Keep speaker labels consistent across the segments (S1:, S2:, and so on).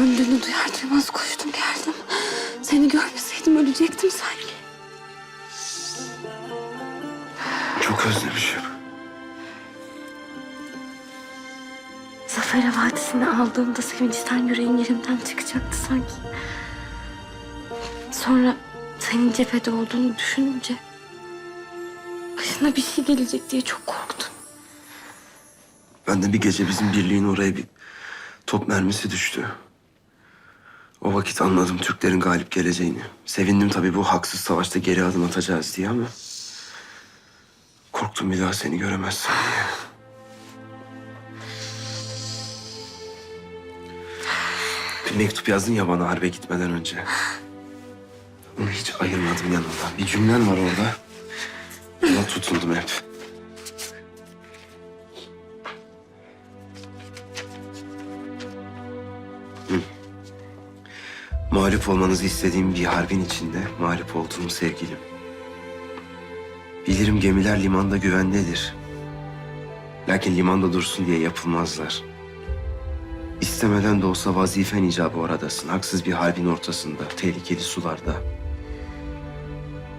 S1: öldüğünü duyar duymaz koştum geldim. Seni görmeseydim ölecektim sanki.
S2: Çok özlemişim.
S1: Zafer Vadisi'ni aldığımda sevinçten yüreğin yerimden çıkacaktı sanki. Sonra senin cephede olduğunu düşününce... ...başına bir şey gelecek diye çok korktum.
S2: Ben de bir gece bizim birliğin oraya bir top mermisi düştü. O vakit anladım Türklerin galip geleceğini. Sevindim tabii bu haksız savaşta geri adım atacağız diye ama... ...korktum bir daha seni göremezsem diye. Bir mektup yazdın ya bana harbe gitmeden önce. Onu hiç ayırmadım yanımdan. Bir cümlen var orada. Ona tutundum hep. Mağlup olmanızı istediğim bir harbin içinde mağlup oldum sevgilim. Bilirim gemiler limanda güvendedir. Lakin limanda dursun diye yapılmazlar. İstemeden de olsa vazifen icabı oradasın. Haksız bir harbin ortasında, tehlikeli sularda.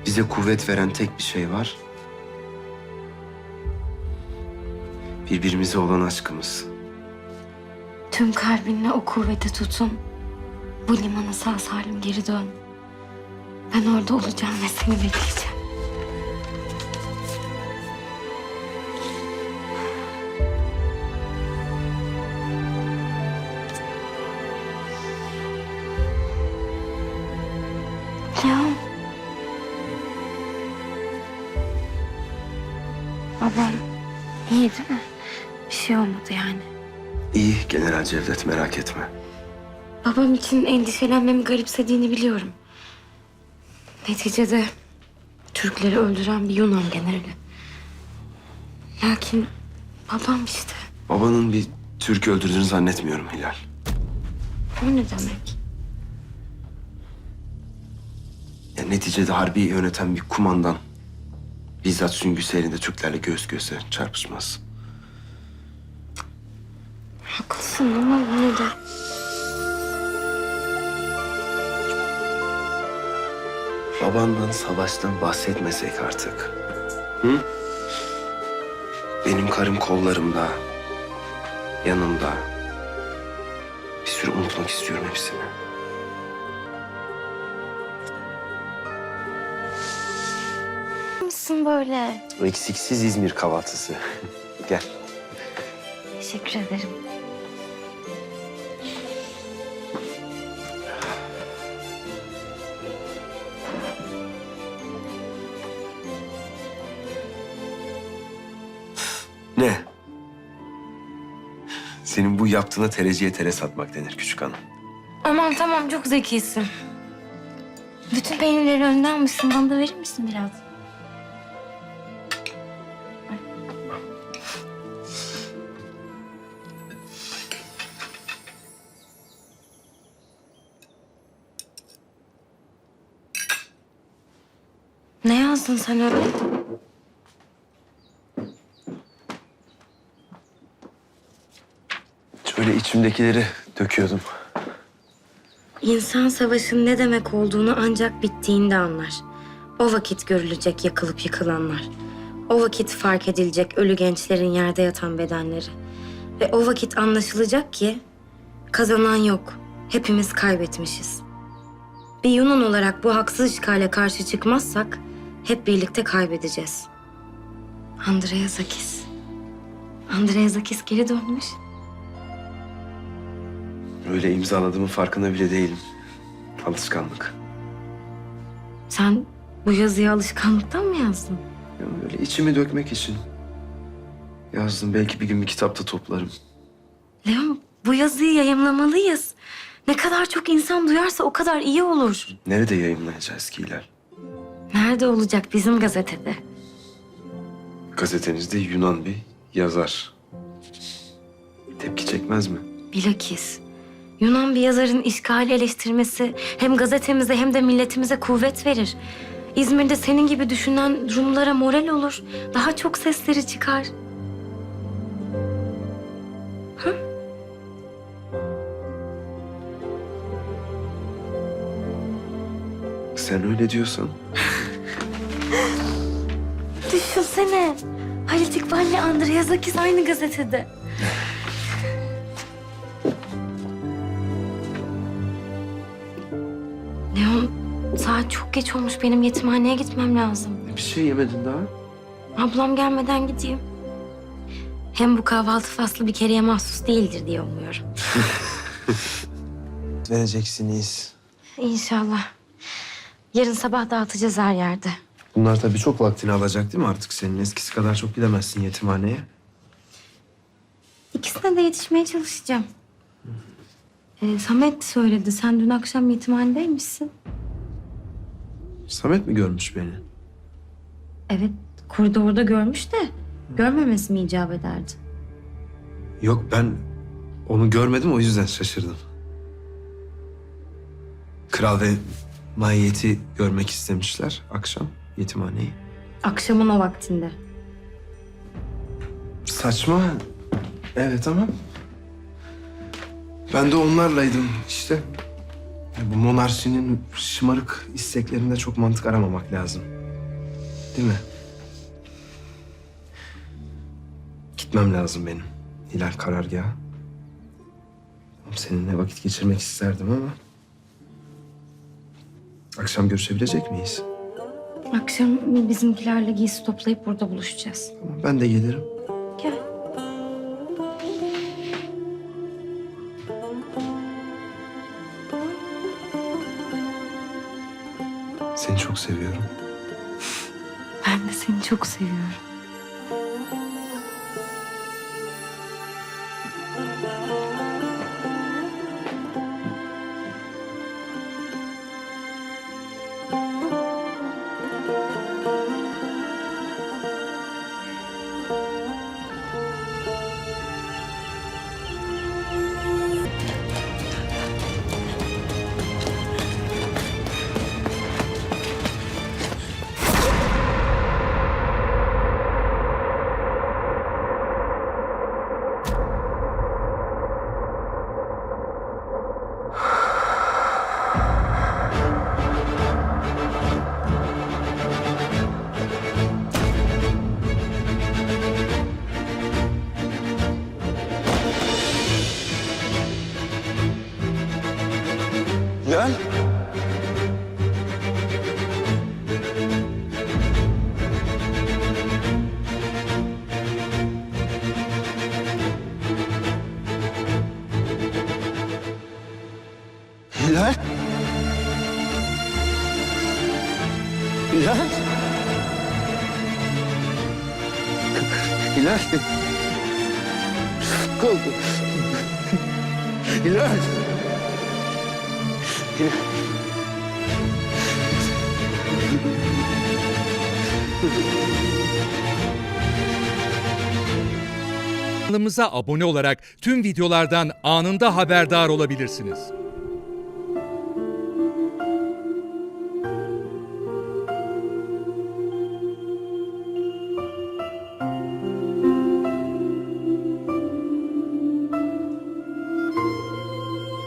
S2: Bize kuvvet veren tek bir şey var. Birbirimize olan aşkımız.
S1: Tüm kalbinle o kuvveti tutun. Bu limana sağ salim geri dön. Ben orada olacağım ve seni bekleyeceğim. Leon. Babam iyi değil mi? Bir şey olmadı yani.
S2: İyi General Cevdet merak etme.
S1: Babam için endişelenmemi garipsediğini biliyorum. Neticede Türkleri öldüren bir Yunan generali. Lakin babam işte.
S2: Babanın bir Türk öldürdüğünü zannetmiyorum Hilal.
S1: O ne demek?
S2: Ya neticede harbi yöneten bir kumandan. Bizzat süngüsü elinde Türklerle göz göze çarpışmaz.
S1: Haklısın ama yine de...
S2: Babandan, savaştan bahsetmesek artık. Hı? Benim karım kollarımda, yanımda. Bir süre unutmak istiyorum hepsini.
S1: Mısın böyle?
S2: Eksiksiz İzmir kahvaltısı. Gel.
S1: Teşekkür ederim.
S2: Senin bu yaptığına tereciye tere satmak denir küçük hanım.
S1: Aman tamam çok zekisin. Bütün peynirleri önden almışsın. Bana da verir misin biraz? Ne yazdın sen öyle?
S2: Şöyle içimdekileri döküyordum.
S1: İnsan savaşın ne demek olduğunu ancak bittiğinde anlar. O vakit görülecek yakılıp yıkılanlar. O vakit fark edilecek ölü gençlerin yerde yatan bedenleri. Ve o vakit anlaşılacak ki kazanan yok. Hepimiz kaybetmişiz. Bir Yunan olarak bu haksız işgale karşı çıkmazsak hep birlikte kaybedeceğiz. Andreazakis. Andreazakis geri dönmüş.
S2: Öyle imzaladığımın farkında bile değilim. Alışkanlık.
S1: Sen bu yazıyı alışkanlıktan mı yazdın?
S2: Ya Böyle içimi dökmek için. Yazdım. Belki bir gün bir kitapta toplarım.
S1: Leon bu yazıyı yayımlamalıyız. Ne kadar çok insan duyarsa o kadar iyi olur.
S2: Nerede yayınlayacağız ki Hilal?
S1: Nerede olacak bizim gazetede?
S2: Gazetenizde Yunan bir yazar. Tepki çekmez mi?
S1: Bilakis Yunan bir yazarın işgali eleştirmesi hem gazetemize hem de milletimize kuvvet verir. İzmir'de senin gibi düşünen Rumlara moral olur. Daha çok sesleri çıkar. Hı?
S2: Sen öyle diyorsan.
S1: Düşünsene. Halit İkbal'le Andrea Zakis aynı gazetede. çok geç olmuş. Benim yetimhaneye gitmem lazım.
S2: Bir şey yemedin daha.
S1: Ablam gelmeden gideyim. Hem bu kahvaltı faslı bir kereye mahsus değildir diye umuyorum.
S2: Vereceksiniz.
S1: İnşallah. Yarın sabah dağıtacağız her yerde.
S2: Bunlar tabii çok vaktini alacak değil mi artık senin? Eskisi kadar çok gidemezsin yetimhaneye.
S1: İkisine de yetişmeye çalışacağım. Ee, Samet söyledi. Sen dün akşam yetimhanedeymişsin.
S2: Samet mi görmüş beni?
S1: Evet, koridorda görmüş de görmemesi mi icap ederdi?
S2: Yok ben onu görmedim o yüzden şaşırdım. Kral ve mahiyeti görmek istemişler akşam yetimhaneyi.
S1: Akşamın o vaktinde.
S2: Saçma. Evet ama ben de onlarlaydım işte. Ya Bu monarşinin şımarık isteklerinde çok mantık aramamak lazım. Değil mi? Gitmem lazım benim. Hilal karargahı. Seninle vakit geçirmek isterdim ama... Akşam görüşebilecek miyiz?
S1: Akşam bizimkilerle giysi toplayıp burada buluşacağız.
S2: Tamam, ben de gelirim.
S1: Gel.
S2: Seni çok seviyorum.
S1: Ben de seni çok seviyorum.
S2: Kaldı. Hilal.
S3: Kanalımıza abone olarak tüm videolardan anında haberdar olabilirsiniz.